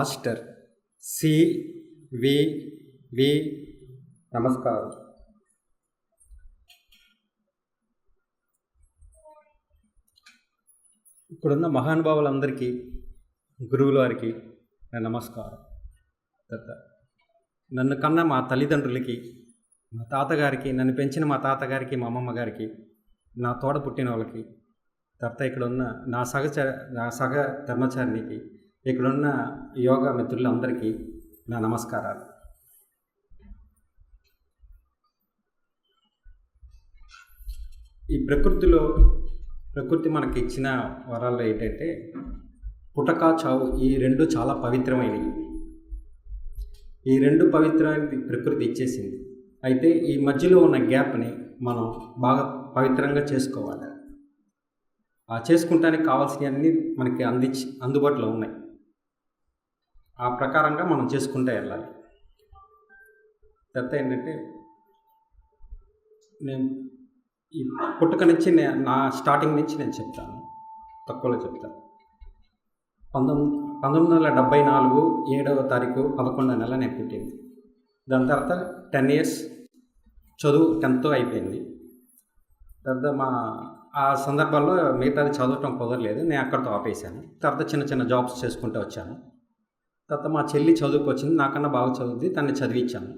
Master C వి వి నమస్కారం. ఇప్పుడున్న మహానుభావులందరికీ గురువుల వారికి నా నమస్కారం. తర్వాత నన్ను కన్న మా తల్లిదండ్రులకి మా తాతగారికి నన్ను పెంచిన మా తాతగారికి మా అమ్మమ్మ గారికి నా తోడ పుట్టిన వాళ్ళకి తర్వాత ఇక్కడ ఉన్న నా సహచ నా సహ ధర్మచారినికి ఇక్కడున్న యోగా మిత్రులందరికీ నా నమస్కారాలు. ఈ ప్రకృతిలో ప్రకృతి మనకి ఇచ్చిన వరాలు ఏంటంటే పుటక చావు ఈ రెండు చాలా పవిత్రమైనవి. ఈ రెండు పవిత్రమైన ప్రకృతి ఇచ్చేసింది. అయితే ఈ మధ్యలో ఉన్న గ్యాప్ని మనం బాగా పవిత్రంగా చేసుకోవాలి. ఆ చేసుకుంటానికి కావాల్సినవన్నీ మనకి అందించి అందుబాటులో ఉన్నాయి. ఆ ప్రకారంగా మనం చేసుకుంటూ వెళ్ళాలి తర్వాత ఏంటంటే నేను ఈ పుట్టుక నుంచి నా స్టార్టింగ్ నుంచి నేను చెప్తాను. తక్కువలో చెప్తాను. పంతొమ్మిది పంతొమ్మిది వందల డెబ్బై నాలుగు ఏడవ తారీఖు పదకొండవ నెల నేను పుట్టింది. దాని తర్వాత టెన్ ఇయర్స్ చదువు టెన్త్ అయిపోయింది. తర్వాత మా ఆ సందర్భాల్లో మిగతాది చదవటం కుదరలేదు. నేను అక్కడితో ఆపేశాను. తర్వాత చిన్న చిన్న జాబ్స్ చేసుకుంటూ వచ్చాను. తర్వాత మా చెల్లి చదువుకొచ్చింది నాకన్నా బాగా చదువుద్ది తన్ని చదివించాను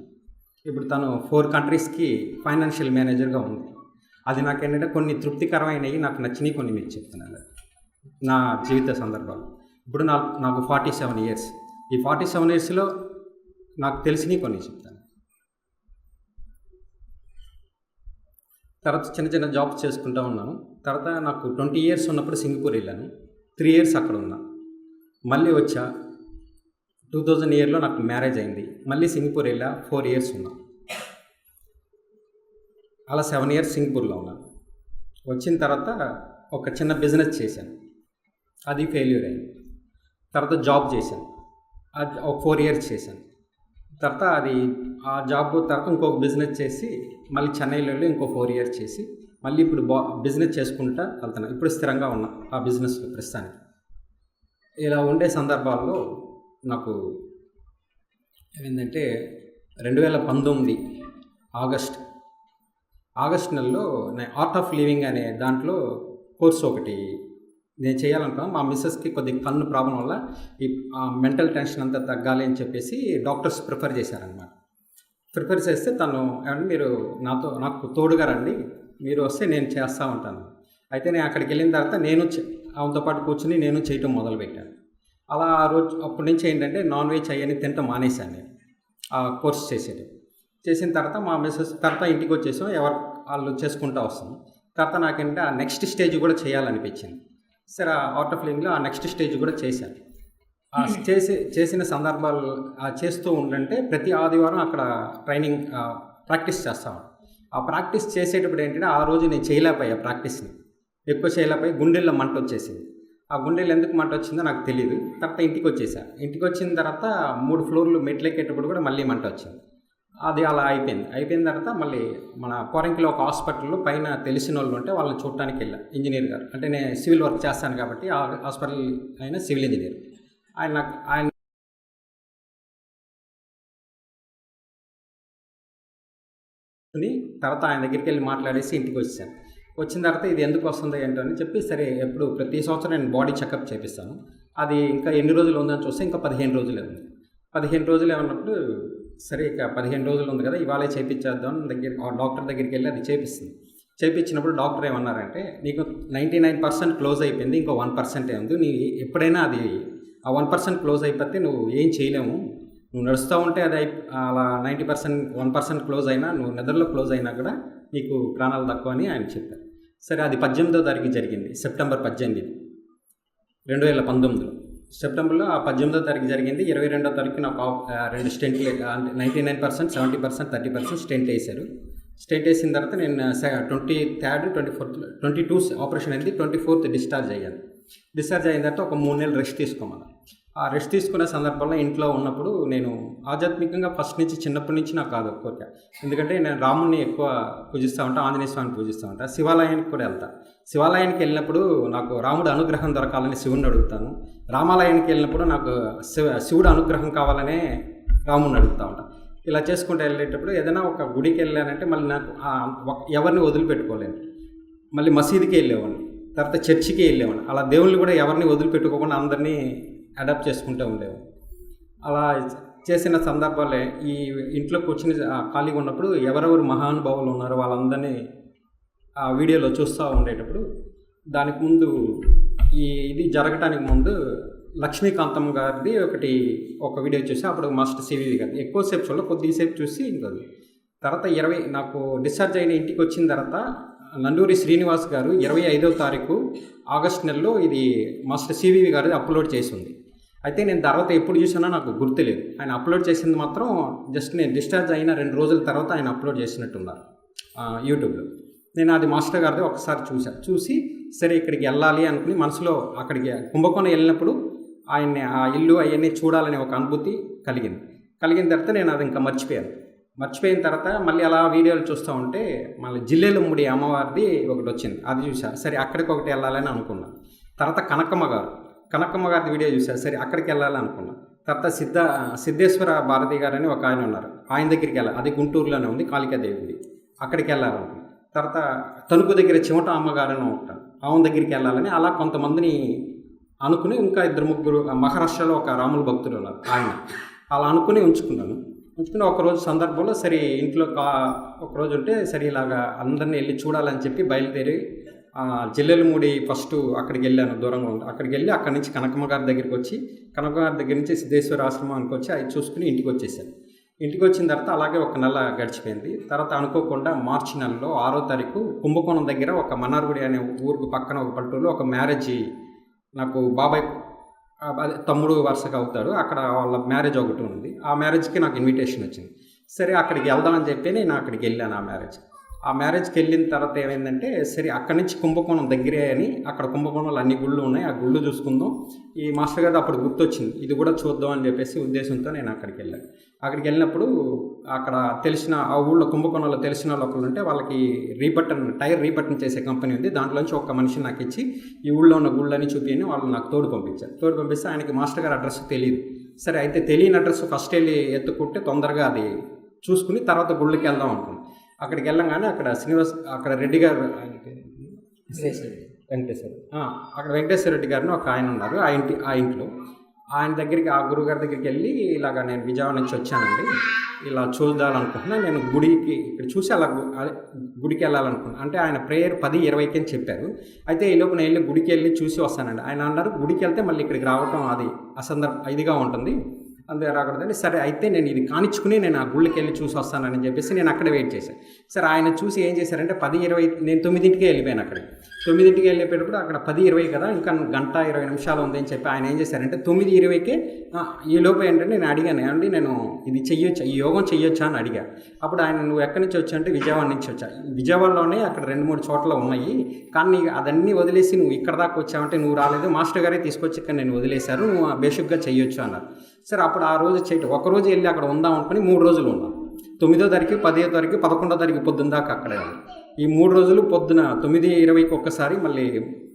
ఇప్పుడు తను ఫోర్ కంట్రీస్కి ఫైనాన్షియల్ మేనేజర్గా ఉంది. అది నాకేంటంటే కొన్ని తృప్తికరమైనవి నాకు నచ్చినవి కొన్ని మీకు చెప్తున్నాను. నా జీవిత సందర్భాలు ఇప్పుడు నాకు నాకు ఫార్టీ సెవెన్ ఇయర్స్. ఈ ఫార్టీ సెవెన్ ఇయర్స్లో నాకు తెలిసినవి కొన్ని చెప్తాను. తర్వాత చిన్న చిన్న జాబ్స్ చేసుకుంటూ ఉన్నాను. తర్వాత నాకు ట్వంటీ ఇయర్స్ ఉన్నప్పుడు సింగపూర్ వెళ్ళాను. త్రీ ఇయర్స్ అక్కడ ఉన్నా. మళ్ళీ వచ్చా. టూ థౌజండ్ ఇయర్లో నాకు మ్యారేజ్ అయింది. మళ్ళీ సింగపూర్ వెళ్ళా. ఫోర్ ఇయర్స్ ఉన్నా. అలా సెవెన్ ఇయర్స్ సింగపూర్లో ఉన్నాను వచ్చిన తర్వాత ఒక చిన్న బిజినెస్ చేశాను. అది ఫెయిల్యూర్ అయింది. తర్వాత జాబ్ చేశాను. అది ఒక ఫోర్ ఇయర్స్ చేశాను. తర్వాత అది ఆ జాబ్ తర్వాత ఇంకొక బిజినెస్ చేసి మళ్ళీ చెన్నైలో వెళ్ళి ఇంకో ఫోర్ ఇయర్స్ చేసి మళ్ళీ ఇప్పుడు బా బిజినెస్ చేసుకుంటా వెళ్తున్నాను ఇప్పుడు స్థిరంగా ఉన్నా ఆ బిజినెస్లో ప్రస్తుతానికి. ఇలా ఉండే సందర్భాల్లో నాకు ఏమైందంటే రెండు వేల పంతొమ్మిది ఆగస్ట్ ఆగస్ట్ నెలలో నేను ఆర్ట్ ఆఫ్ లివింగ్ అనే దాంట్లో కోర్స్ ఒకటి నేను చేయాలనుకున్నాను. మా మిస్సెస్కి కొద్దిగా కన్ను ప్రాబ్లం వల్ల ఈ మెంటల్ టెన్షన్ అంతా తగ్గాలి అని చెప్పేసి డాక్టర్స్ ప్రిఫర్ చేశారనమాట ప్రిఫర్ చేస్తే తను ఏమంటే మీరు నాతో నాకు తోడుగా రండి మీరు వస్తే నేను చేస్తూ ఉంటాను. అయితే నేను అక్కడికి వెళ్ళిన తర్వాత నేను ఆమెతో పాటు కూర్చుని నేను చేయటం మొదలుపెట్టాను. అలా ఆ రోజు అప్పటి నుంచి ఏంటంటే నాన్ వెజ్ అయ్యని తింటాం మానేశాను నేను. ఆ కోర్స్ చేసేది. చేసిన తర్వాత మా మిస్సెస్ తర్వాత ఇంటికి వచ్చేసాం ఎవరు వాళ్ళు చేసుకుంటూ వస్తాం. తర్వాత నాకేంటంటే ఆ నెక్స్ట్ స్టేజ్ కూడా చేయాలనిపించింది. సరే ఆ అవుట్ ఆఫ్ లింగ్లో ఆ నెక్స్ట్ స్టేజ్ కూడా చేశాను. ఆ చేసి చేసిన సందర్భాలు చేస్తూ ఉండంటే ప్రతి ఆదివారం అక్కడ ట్రైనింగ్ ప్రాక్టీస్ చేస్తాం ఆ ప్రాక్టీస్ చేసేటప్పుడు ఏంటంటే ఆ రోజు నేను చేయలేకపోయా ప్రాక్టీస్ని ఎక్కువ చేయలేకపోయి గుండెల్లో మంట వచ్చేసింది. ఆ గుండెలు ఎందుకు మంట వచ్చిందో నాకు తెలియదు తర్వాత ఇంటికి వచ్చేసా ఇంటికి వచ్చిన తర్వాత మూడు ఫ్లోర్లు మెట్లు ఎక్కేటప్పుడు కూడా మళ్ళీ మంట వచ్చింది. అది అలా అయిపోయింది. అయిపోయిన తర్వాత మళ్ళీ మన పోరంకిలో ఒక హాస్పిటల్లో పైన తెలిసిన వాళ్ళు ఉంటే వాళ్ళని చూడటానికి వెళ్ళా. ఇంజనీర్ గారు. అంటే నేను సివిల్ వర్క్ చేస్తాను కాబట్టి ఆ హాస్పిటల్ ఆయన సివిల్ ఇంజనీర్. ఆయన నాకు ఆయన తర్వాత ఆయన దగ్గరికి వెళ్ళి మాట్లాడేసి ఇంటికి వచ్చాను వచ్చిన తర్వాత ఇది ఎందుకు వస్తుంది ఏంటో అని చెప్పి సరే ఎప్పుడు ప్రతి సంవత్సరం నేను బాడీ చెకప్ చేపిస్తాను. అది ఇంకా ఎన్ని రోజులు ఉందని చూస్తే ఇంకా పదిహేను రోజులే ఉంది. పదిహేను రోజులు ఏమన్నప్పుడు సరే ఇక పదిహేను రోజులు ఉంది కదా ఇవాళే చేపించేద్దాం దగ్గర ఆ డాక్టర్ దగ్గరికి వెళ్ళి అది చేపిస్తుంది. చేపించినప్పుడు డాక్టర్ ఏమన్నారంటే నీకు నైంటీ నైన్ పర్సెంట్ క్లోజ్ అయిపోయింది ఇంకో వన్ పర్సెంటే ఉంది. నీ ఎప్పుడైనా అది ఆ వన్ పర్సెంట్ క్లోజ్ అయిపోతే నువ్వు ఏం చేయలేము నువ్వు నడుస్తూ ఉంటే అది అలా ninety percent one percent close అయినా నువ్వు నిద్రలో క్లోజ్ అయినా కూడా నీకు ప్రాణాలు తక్కువ అని ఆయన చెప్పారు. సరే అది పద్దెనిమిదో తారీఖు జరిగింది. సెప్టెంబర్ పద్దెనిమిది. రెండు వేల పంతొమ్మిదిలో. సెప్టెంబర్లో ఆ పద్దెనిమిదో తారీఖు జరిగింది. ఇరవై రెండో తారీఖు నాకు రెండు స్టెంట్లు అంటే ninety nine percent seventy percent thirty percent stent వేశారు. స్టెంట్ వేసిన తర్వాత నేను twenty third twenty fourth twenty two operation అయింది. ట్వంటీ ఫోర్త్ డిశ్చార్జ్ అయ్యాను. డిశ్చార్జ్ అయిన తర్వాత ఒక మూడు నెలలు రెస్ట్ తీసుకోమన్నా ఆ రెస్ట్ తీసుకునే సందర్భంలో ఇంట్లో ఉన్నప్పుడు నేను ఆధ్యాత్మికంగా ఫస్ట్ నుంచి చిన్నప్పటి నుంచి నాకు కాదు కోరిక. ఎందుకంటే నేను రాముడిని ఎక్కువ పూజిస్తూ ఉంటాను ఆంజనేయ స్వామిని పూజిస్తూ ఉంటాను శివాలయానికి కూడా వెళ్తా. శివాలయానికి వెళ్ళినప్పుడు నాకు రాముడు అనుగ్రహం దొరకాలని శివుణ్ణి అడుగుతాను. రామాలయానికి వెళ్ళినప్పుడు నాకు శివ శివుడు అనుగ్రహం కావాలనే రాముడిని అడుగుతూ ఉంటాను ఇలా చేసుకుంటూ వెళ్ళేటప్పుడు ఏదైనా ఒక గుడికి వెళ్ళానంటే మళ్ళీ నాకు ఎవరిని వదిలిపెట్టుకోలేను. మళ్ళీ మసీదుకి వెళ్ళేవాడిని తర్వాత చర్చికి వెళ్ళేవాడిని. అలా దేవుళ్ళు కూడా ఎవరిని వదిలిపెట్టుకోకుండా అందరినీ అడాప్ట్ చేసుకుంటూ ఉండేవి అలా చేసిన సందర్భాలే ఈ ఇంట్లో కూర్చుని ఖాళీగా ఉన్నప్పుడు ఎవరెవరు మహానుభావులు ఉన్నారో వాళ్ళందరినీ ఆ వీడియోలో చూస్తూ ఉండేటప్పుడు దానికి ముందు ఈ ఇది జరగటానికి ముందు లక్ష్మీకాంతం గారిది ఒకటి ఒక వీడియో చూసి అప్పుడు మాస్టర్ సివివి గారి ఎక్కువసేపు చూడాలి కొద్దిసేపు చూసి ఇంకా తర్వాత ఇరవై నాకు డిశ్చార్జ్ అయిన ఇంటికి వచ్చిన తర్వాత నండూరి శ్రీనివాస్ గారు ఇరవై ఐదవ తారీఖు ఆగస్ట్ నెలలో ఇది మాస్టర్ సివివి గారిది అప్లోడ్ చేసింది అయితే నేను తర్వాత ఎప్పుడు చూసినా నాకు గుర్తులేదు. ఆయన అప్లోడ్ చేసింది మాత్రం జస్ట్ నేను డిశ్చార్జ్ అయిన రెండు రోజుల తర్వాత ఆయన అప్లోడ్ చేసినట్టున్నారు. యూట్యూబ్లో నేను అది మాస్టర్ గారిది ఒకసారి చూశాను చూసి సరే ఇక్కడికి వెళ్ళాలి అనుకుని మనసులో అక్కడికి కుంభకోణం వెళ్ళినప్పుడు ఆయన్ని ఆ ఇల్లు అవన్నీ చూడాలనే ఒక అనుభూతి కలిగింది. కలిగిన తర్వాత నేను అది ఇంకా మర్చిపోయాను. మర్చిపోయిన తర్వాత మళ్ళీ అలా వీడియోలు చూస్తూ ఉంటే మళ్ళీ జిల్లేలమ్ముడి అమ్మవారిది ఒకటి వచ్చింది. అది చూసా సరే అక్కడికి ఒకటి వెళ్ళాలని అనుకున్నాను తర్వాత కనకమ్మ గారు. కనకమ్మ గారి వీడియో చూశారు. సరే అక్కడికి వెళ్ళాలని తర్వాత సిద్ధ సిద్ధేశ్వర భారతి గారు అని ఒక ఆయన ఉన్నారు. ఆయన దగ్గరికి వెళ్ళాలి. అది గుంటూరులోనే ఉంది కాళికాదేవిది అక్కడికి వెళ్ళాలనుకున్నాను తర్వాత తణుకు దగ్గర చిమట అమ్మగారు అని ఉంటాను ఆమె దగ్గరికి వెళ్ళాలని అలా కొంతమందిని అనుకుని ఇంకా ఇద్దరు ముగ్గురు మహారాష్ట్రలో ఒక రాముల భక్తులు ఉన్నారు ఆయన. అలా అనుకుని ఉంచుకున్నాను. ఉంచుకుని ఒకరోజు సందర్భంలో సరే ఇంట్లో కా ఒకరోజు ఉంటే సరే ఇలాగా అందరిని వెళ్ళి చూడాలని చెప్పి బయలుదేరి జిల్లెలమూడి ఫస్ట్ అక్కడికి వెళ్ళాను దూరంగా ఉంది అక్కడికి వెళ్ళి అక్కడి నుంచి కనకమ్మ గారి దగ్గరికి వచ్చి కనకమ్మ గారి దగ్గర నుంచి సిద్ధేశ్వర ఆశ్రమానికి వచ్చి అవి చూసుకుని ఇంటికి వచ్చేసాను. ఇంటికి వచ్చిన తర్వాత అలాగే ఒక నెల గడిచిపోయింది. తర్వాత అనుకోకుండా మార్చి నెలలో ఆరో తారీఖు కుంభకోణం దగ్గర ఒక మన్నార్గుడి అనే ఊరికి పక్కన ఒక పల్లెటూరులో ఒక మ్యారేజ్ నాకు బాబాయ్ అదే తమ్ముడు వరుసగా అవుతాడు. అక్కడ వాళ్ళ మ్యారేజ్ ఒకటి ఉంది. ఆ మ్యారేజ్కి నాకు ఇన్విటేషన్ వచ్చింది. సరే అక్కడికి వెళ్దామని చెప్పి నేను అక్కడికి వెళ్ళాను ఆ మ్యారేజ్ ఆ మ్యారేజ్కి వెళ్ళిన తర్వాత ఏమైందంటే సరే అక్కడి నుంచి కుంభకోణం దగ్గరే అని అక్కడ కుంభకోణంలో అన్ని గుళ్ళు ఉన్నాయి. ఆ గుళ్ళు చూసుకుందాం. ఈ మాస్టర్ గారు అప్పుడు గుర్తొచ్చింది. ఇది కూడా చూద్దాం అని చెప్పేసి ఉద్దేశంతో నేను అక్కడికి వెళ్ళాను అక్కడికి వెళ్ళినప్పుడు అక్కడ తెలిసిన ఆ ఊళ్ళో కుంభకోణంలో తెలిసిన వాళ్ళు ఒకళ్ళు ఉంటే వాళ్ళకి రీబటన్ టైర్ రీబటన్ చేసే కంపెనీ ఉంది. దాంట్లోంచి ఒక మనిషి నాకు ఇచ్చి ఈ ఊళ్ళో ఉన్న గుళ్ళని చూపించి వాళ్ళు నాకు తోడు పంపించారు. తోడు పంపిస్తే ఆయనకి మాస్టర్ గారు అడ్రస్ తెలియదు. సరే అయితే తెలియని అడ్రస్ ఫస్ట్ వెళ్ళి ఎత్తుకుంటే తొందరగా అది చూసుకుని తర్వాత గుళ్ళకి వెళ్దాం అనుకున్నాం. అక్కడికి వెళ్ళంగానే అక్కడ శ్రీనివాస్ అక్కడ రెడ్డి గారు వెంకటేశ్వర అక్కడ వెంకటేశ్వర రెడ్డి గారిని ఒక ఆయన ఉన్నారు ఆ ఇంటి ఆ ఇంట్లో. ఆయన దగ్గరికి ఆ గురుగారి దగ్గరికి వెళ్ళి ఇలాగ నేను విజయవాడ నుంచి వచ్చానండి. ఇలా చూద్దామనుకుంటున్నా నేను గుడికి ఇక్కడ చూసి అలా గుడికి వెళ్ళాలనుకున్నాను అంటే ఆయన ప్రేయర్ పది ఇరవైకి అని చెప్పారు. అయితే ఈ లోపు నేను వెళ్ళి గుడికి వెళ్ళి చూసి వస్తానండి. ఆయన అన్నారు గుడికి వెళ్తే మళ్ళీ ఇక్కడికి రావటం అది అసందర్భ ఇదిగా ఉంటుంది. అందులో రాకూడదని. సరే అయితే నేను ఇది కానిచ్చుకుని నేను ఆ గుళ్ళకి వెళ్ళి చూసి వస్తానని చెప్పేసి నేను అక్కడే వెయిట్ చేశాను సరే ఆయన చూసి ఏం చేశారంటే పది ఇరవై నేను తొమ్మిదింటికి వెళ్ళిపోయాను అక్కడికి. తొమ్మిదింటికి వెళ్ళేటప్పుడు అక్కడ పది ఇరవై కదా ఇంకా గంట ఇరవై నిమిషాలు ఉంది అని చెప్పి ఆయన ఏం చేశారంటే తొమ్మిది ఇరవైకే ఈ లోపు ఏంటంటే నేను అడిగాను ఏమండి నేను ఇది చెయ్యొచ్చా ఈ యోగం చెయ్యొచ్చా? అని అడిగా. అప్పుడు ఆయన నువ్వు ఎక్కడి నుంచి వచ్చా అంటే విజయవాడ నుంచి వచ్చా. విజయవాడలోనే అక్కడ రెండు మూడు చోట్ల ఉన్నాయి. కానీ అదన్నీ వదిలేసి నువ్వు ఇక్కడ దాకా వచ్చావంటే నువ్వు రాలేదు మాస్టర్ గారే తీసుకొచ్చి ఇక్కడ నేను వదిలేశారు నువ్వు బేసిక్గా చెయ్యొచ్చు అన్నారు. సరే అప్పుడు ఆ రోజు చెట్టు ఒక రోజు వెళ్ళి అక్కడ ఉందాం అనుకుని మూడు రోజులు ఉన్నాం. తొమ్మిదో తారీఖు పదో తారీఖు పదకొండో తారీఖు పొద్దున్న దాకా అక్కడే ఈ మూడు రోజులు పొద్దున తొమ్మిది ఇరవైకి ఒక్కసారి మళ్ళీ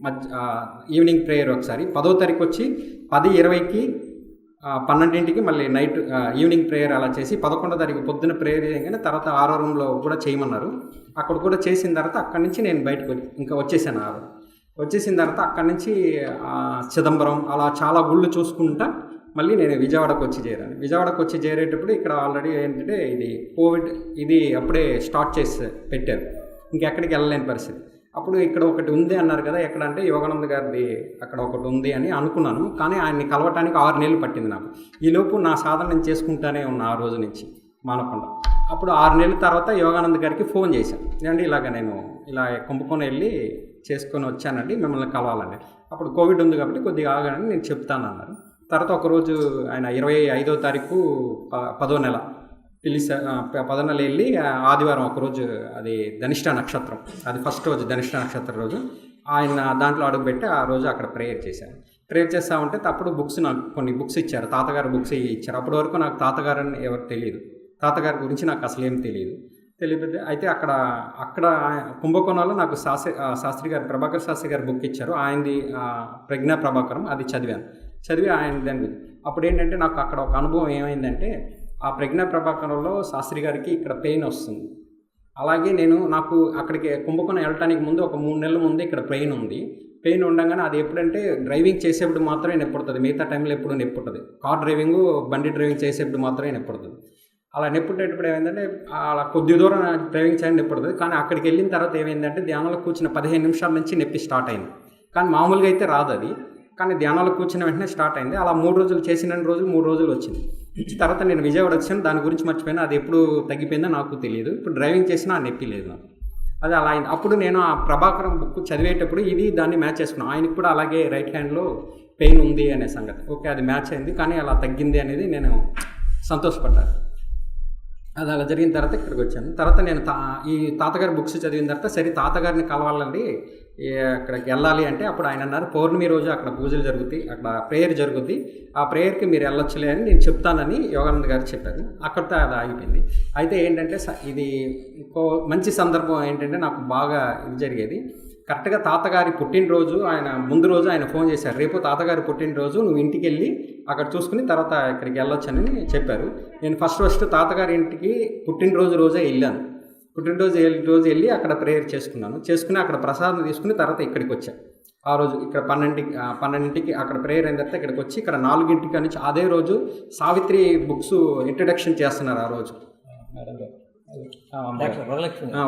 మధ్య ఈవినింగ్ ప్రేయర్ ఒకసారి. పదో తారీఖు వచ్చి పది ఇరవైకి పన్నెండింటికి మళ్ళీ నైట్ ఈవినింగ్ ప్రేయర్ అలా చేసి పదకొండో తారీఖు పొద్దున ప్రేయర్ చేయగానే తర్వాత ఆరో రూమ్లో కూడా చేయమన్నారు. అక్కడ కూడా చేసిన తర్వాత అక్కడి నుంచి నేను బయటకు ఇంకా వచ్చేసాను ఆరు. వచ్చేసిన తర్వాత అక్కడి నుంచి చిదంబరం అలా చాలా గుళ్ళు చూసుకుంటా మళ్ళీ నేను విజయవాడకు వచ్చి చేరాను. విజయవాడకు వచ్చి చేరేటప్పుడు ఇక్కడ ఆల్రెడీ ఏంటంటే ఇది కోవిడ్ ఇది అప్పుడే స్టార్ట్ చేసి పెట్టారు. ఇంకెక్కడికి వెళ్ళలేని పరిస్థితి. అప్పుడు ఇక్కడ ఒకటి ఉంది అన్నారు కదా ఎక్కడ అంటే యోగానంద గారిది అక్కడ ఒకటి ఉంది అని అనుకున్నాను. కానీ ఆయన్ని కలవటానికి ఆరు నెలలు పట్టింది నాకు. ఈలోపు నా సాధన నేను చేసుకుంటానే ఉన్నా ఆ రోజు నుంచి మానకుండా. అప్పుడు ఆరు నెలల తర్వాత యోగానంద్ గారికి ఫోన్ చేశాను. ఏమండి ఇలాగ నేను ఇలా కుంభకోణ వెళ్ళి చేసుకొని వచ్చానండి మిమ్మల్ని కలవాలండి. అప్పుడు కోవిడ్ ఉంది కాబట్టి కొద్దిగా ఆగండి నేను చెప్తాను అన్నారు తర్వాత ఒకరోజు ఆయన ఇరవై ఐదో తారీఖు ప- పదో నెల పిలిచా పదో నెల వెళ్ళి ఆదివారం ఒకరోజు అది ధనిష్ట నక్షత్రం అది ఫస్ట్ రోజు ధనిష్ట నక్షత్రం రోజు. ఆయన దాంట్లో అడుగుపెట్టి ఆ రోజు అక్కడ ప్రేయర్ చేశాను. ప్రేయర్ చేస్తూ ఉంటే అప్పుడు బుక్స్ నాకు కొన్ని బుక్స్ ఇచ్చారు. తాతగారు బుక్స్ ఇచ్చారు. అప్పటి వరకు నాకు తాతగారు అని ఎవరు తెలియదు. తాతగారి గురించి నాకు అసలు ఏం తెలియదు. తెలియదు అయితే అక్కడ అక్కడ కుంభకోణంలో నాకు శాస్త్రి శాస్త్రి గారు ప్రభాకర్ శాస్త్రి గారు బుక్ ఇచ్చారు. ఆయనది ప్రజ్ఞా ప్రభాకరం అది చదివాను. చదివి ఆయన దాని అప్పుడు ఏంటంటే నాకు అక్కడ ఒక అనుభవం ఏమైందంటే ఆ ప్రజ్ఞా ప్రభాకరంలో శాస్త్రి గారికి ఇక్కడ పెయిన్ వస్తుంది. అలాగే నేను నాకు అక్కడికి కుంభకోణం వెళ్ళటానికి ముందు ఒక మూడు నెలల ముందు ఇక్కడ పెయిన్ ఉంది. పెయిన్ ఉండగానే అది ఎప్పుడంటే డ్రైవింగ్ చేసేప్పుడు మాత్రమే నెప్పుడుతుంది. మిగతా టైంలో ఎప్పుడు నొప్పుంటుంది కార్ డ్రైవింగ్ బండి డ్రైవింగ్ చేసేప్పుడు మాత్రమే నొప్పుడుతుంది. అలా నెప్పుడేటప్పుడు ఏమైందంటే అలా కొద్ది దూరం డ్రైవింగ్ చేయడం నొప్పుడుతుంది. కానీ అక్కడికి వెళ్ళిన తర్వాత ఏమైందంటే ధ్యానంలో కూర్చున్న పదిహేను నిమిషాల నుంచి నొప్పి స్టార్ట్ అయింది. కానీ మామూలుగా అయితే రాదు అది కానీ ధ్యానాలు కూర్చున్న వెంటనే స్టార్ట్ అయింది. అలా మూడు రోజులు చేసిన రోజులు మూడు రోజులు వచ్చింది. ఇచ్చిన తర్వాత నేను విజయవాడ వచ్చాను. దాని గురించి మర్చిపోయినా. అది ఎప్పుడు తగ్గిపోయిందో నాకు తెలియదు. ఇప్పుడు డ్రైవింగ్ చేసినా ఆ నొప్పి లేదు. నాకు అది అలా అయింది. అప్పుడు నేను ఆ ప్రభాకరం బుక్ చదివేటప్పుడు ఇది దాన్ని మ్యాచ్ చేసుకున్నాను. ఆయనకి కూడా అలాగే రైట్ హ్యాండ్లో పెయిన్ ఉంది అనే సంగతి. ఓకే అది మ్యాచ్ అయింది. కానీ అలా తగ్గింది అనేది నేను సంతోషపడ్డాను. అది అలా జరిగిన తర్వాత ఇక్కడికి వచ్చాను. తర్వాత నేను తా ఈ తాతగారి బుక్స్ చదివిన తర్వాత సరే తాతగారిని కలవాలండి. అక్కడికి వెళ్ళాలి అంటే అప్పుడు ఆయన అన్నారు పౌర్ణమి రోజు అక్కడ పూజలు జరుగుతాయి అక్కడ ప్రేయర్ జరుగుద్ది. ఆ ప్రేయర్కి మీరు వెళ్ళొచ్చులే అని నేను చెప్తానని యోగానంద్ గారు చెప్పారు. అక్కడితో అది ఆగిపోయింది. అయితే ఏంటంటే ఇది ఇంకో మంచి సందర్భం ఏంటంటే నాకు బాగా ఇది జరిగేది. కరెక్ట్గా తాతగారి పుట్టినరోజు ఆయన ముందు రోజు ఆయన ఫోన్ చేశారు. రేపు తాతగారి పుట్టినరోజు నువ్వు ఇంటికి వెళ్ళి అక్కడ చూసుకుని తర్వాత ఇక్కడికి వెళ్ళొచ్చని చెప్పారు. నేను ఫస్ట్ ఫస్ట్ తాతగారి ఇంటికి పుట్టినరోజు రోజే వెళ్ళాను. పుట్టినరోజు వెళ్ళి- రోజు వెళ్ళి అక్కడ ప్రేయర్ చేసుకున్నాను. చేసుకుని అక్కడ ప్రసాదం తీసుకుని తర్వాత ఇక్కడికి వచ్చాను ఆ రోజు ఇక్కడ పన్నెండింటికి పన్నెండింటికి అక్కడ ప్రేయర్ అయిన తర్వాత ఇక్కడికి వచ్చి ఇక్కడ నాలుగింటికి నుంచి అదే రోజు సావిత్రి బుక్స్ ఇంట్రడక్షన్ చేస్తున్నారు ఆ రోజు.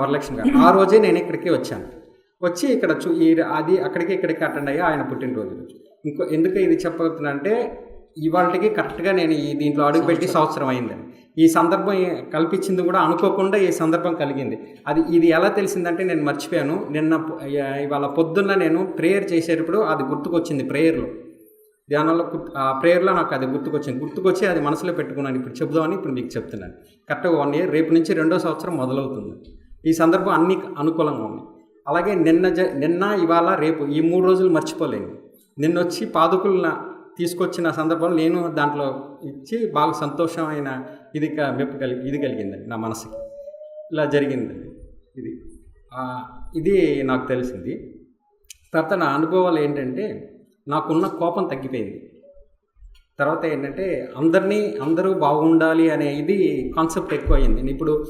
వరలక్ష్మి. గారు. ఆ రోజే నేను ఇక్కడికి వచ్చాను. వచ్చి ఇక్కడ చూ ఈ అది అక్కడికి ఇక్కడికి అటెండ్ అయ్యా ఆయన పుట్టినరోజు. రోజు ఇంకో ఎందుకు ఇది చెప్పబోతున్నా అంటే ఇవాళకి కరెక్ట్గా నేను ఈ దీంట్లో అడుగుపెట్టి సంవత్సరం అయిందని. ఈ సందర్భం కల్పించింది కూడా అనుకోకుండా ఈ సందర్భం కలిగింది. అది ఇది ఎలా తెలిసిందంటే నేను మర్చిపోయాను. నిన్న ఇవాళ పొద్దున్న నేను ప్రేయర్ చేసేటప్పుడు అది గుర్తుకొచ్చింది ప్రేయర్లో. ధ్యానంలో ఆ ప్రేయర్లో నాకు అది గుర్తుకొచ్చింది. గుర్తుకొచ్చి అది మనసులో పెట్టుకున్నాను. ఇప్పుడు చెబుదామని ఇప్పుడు మీకు చెప్తున్నాను. కరెక్ట్గా వన్ ఇయర్ రేపు నుంచి రెండో సంవత్సరం మొదలవుతుంది. ఈ సందర్భం అన్ని అనుకూలంగా ఉంది. అలాగే నిన్న జ నిన్న ఇవాళ రేపు ఈ మూడు రోజులు మర్చిపోలేను. నిన్న వచ్చి పాదుకులను తీసుకొచ్చిన సందర్భంలో నేను దాంట్లో ఇచ్చి బాగా సంతోషమైన ఇది మెప్పు కలిగి ఇది కలిగిందండి నా మనసుకి. ఇలా జరిగిందండి ఇది. ఇది నాకు తెలిసింది. తర్వాత నా అనుభవాలు ఏంటంటే నాకున్న కోపం తగ్గిపోయింది. తర్వాత ఏంటంటే అందరినీ అందరూ బాగుండాలి అనే ఇది కాన్సెప్ట్ ఎక్కువ అయింది నేను ఇప్పుడు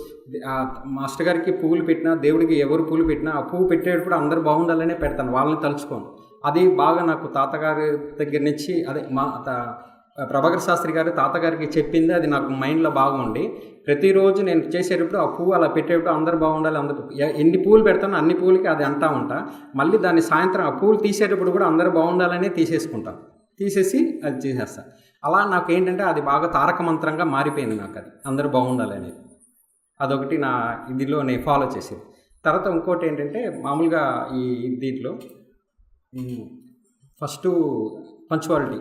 మాస్టర్ గారికి పువ్వులు పెట్టినా దేవుడికి ఎవరు పువ్వులు పెట్టినా ఆ పువ్వు పెట్టేటప్పుడు అందరూ బాగుండాలనే పెడతాను. వాళ్ళని తలుచుకోను. అది బాగా నాకు తాతగారి దగ్గర నుంచి అదే మా తా- ప్రభాకర్ శాస్త్రి గారు తాతగారికి చెప్పింది అది నాకు మైండ్లో బాగుండి. ప్రతిరోజు నేను చేసేటప్పుడు ఆ పువ్వు అలా పెట్టేటప్పుడు అందరూ బాగుండాలి అందరు ఎన్ని పూలు పెడతానో అన్ని పూలకి అది అంటా ఉంటా. మళ్ళీ దాన్ని సాయంత్రం ఆ పూలు తీసేటప్పుడు కూడా అందరూ బాగుండాలనే తీసేసుకుంటాను తీసేసి అది చేసేస్తాను అలా నాకు ఏంటంటే అది బాగా తారక మంత్రంగా మారిపోయింది నాకు అది అందరూ బాగుండాలనేది. అదొకటి నా ఇదిలో నేను ఫాలో చేసేది. తర్వాత ఇంకోటి ఏంటంటే మామూలుగా ఈ దీంట్లో ఫస్ట్ పంచువాలిటీ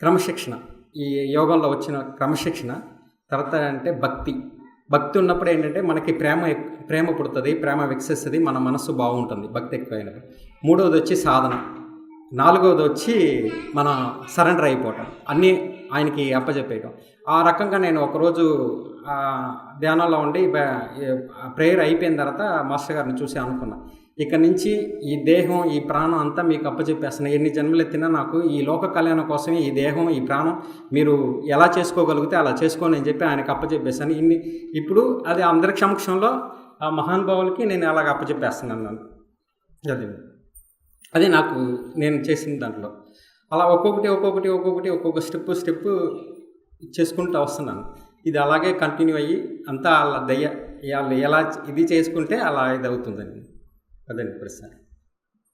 క్రమశిక్షణ. ఈ యోగంలో వచ్చిన క్రమశిక్షణ తర్వాత అంటే భక్తి. భక్తి ఉన్నప్పుడు ఏంటంటే మనకి ప్రేమ ప్రేమ పుడుతుంది ప్రేమ వికసిస్తుంది మన మనసు బాగుంటుంది భక్తి ఎక్కువైనప్పుడు. మూడవది వచ్చి సాధన. నాలుగవది వచ్చి మన సరెండర్ అయిపోవటం. అన్నీ ఆయనకి అప్పచెప్పేయటం ఆ రకంగా నేను ఒకరోజు ధ్యానంలో ఉండి ప్రేయర్ అయిపోయిన తర్వాత మాస్టర్ గారిని చూసి అనుకున్నా. ఇక నుంచి ఈ దేహం ఈ ప్రాణం అంతా మీకు అప్పచెప్పేస్తున్నా ఎన్ని జన్మలు ఎత్తినా నాకు ఈ లోక కళ్యాణం కోసమే ఈ దేహం ఈ ప్రాణం మీరు ఎలా చేసుకోగలిగితే అలా చేసుకోని అని చెప్పి ఆయనకు అప్పచెప్పేశాను. ఇన్ని ఇప్పుడు అది అందరి సమక్షంలో ఆ మహానుభావులకి నేను అలాగ అప్పచెప్పేస్తున్నాను నన్ను. అది. అది నాకు నేను చేసిన దాంట్లో. అలా ఒక్కొక్కటి ఒక్కొక్కటి ఒక్కొక్కటి ఒక్కొక్క స్టెప్ స్టెప్ చేసుకుంటూ వస్తున్నాను. ఇది అలాగే కంటిన్యూ అయ్యి అంతా అలా దయ్య వాళ్ళు ఎలా ఇది చేసుకుంటే అలా ఇది అవుతుందండి அதன் பிரసారం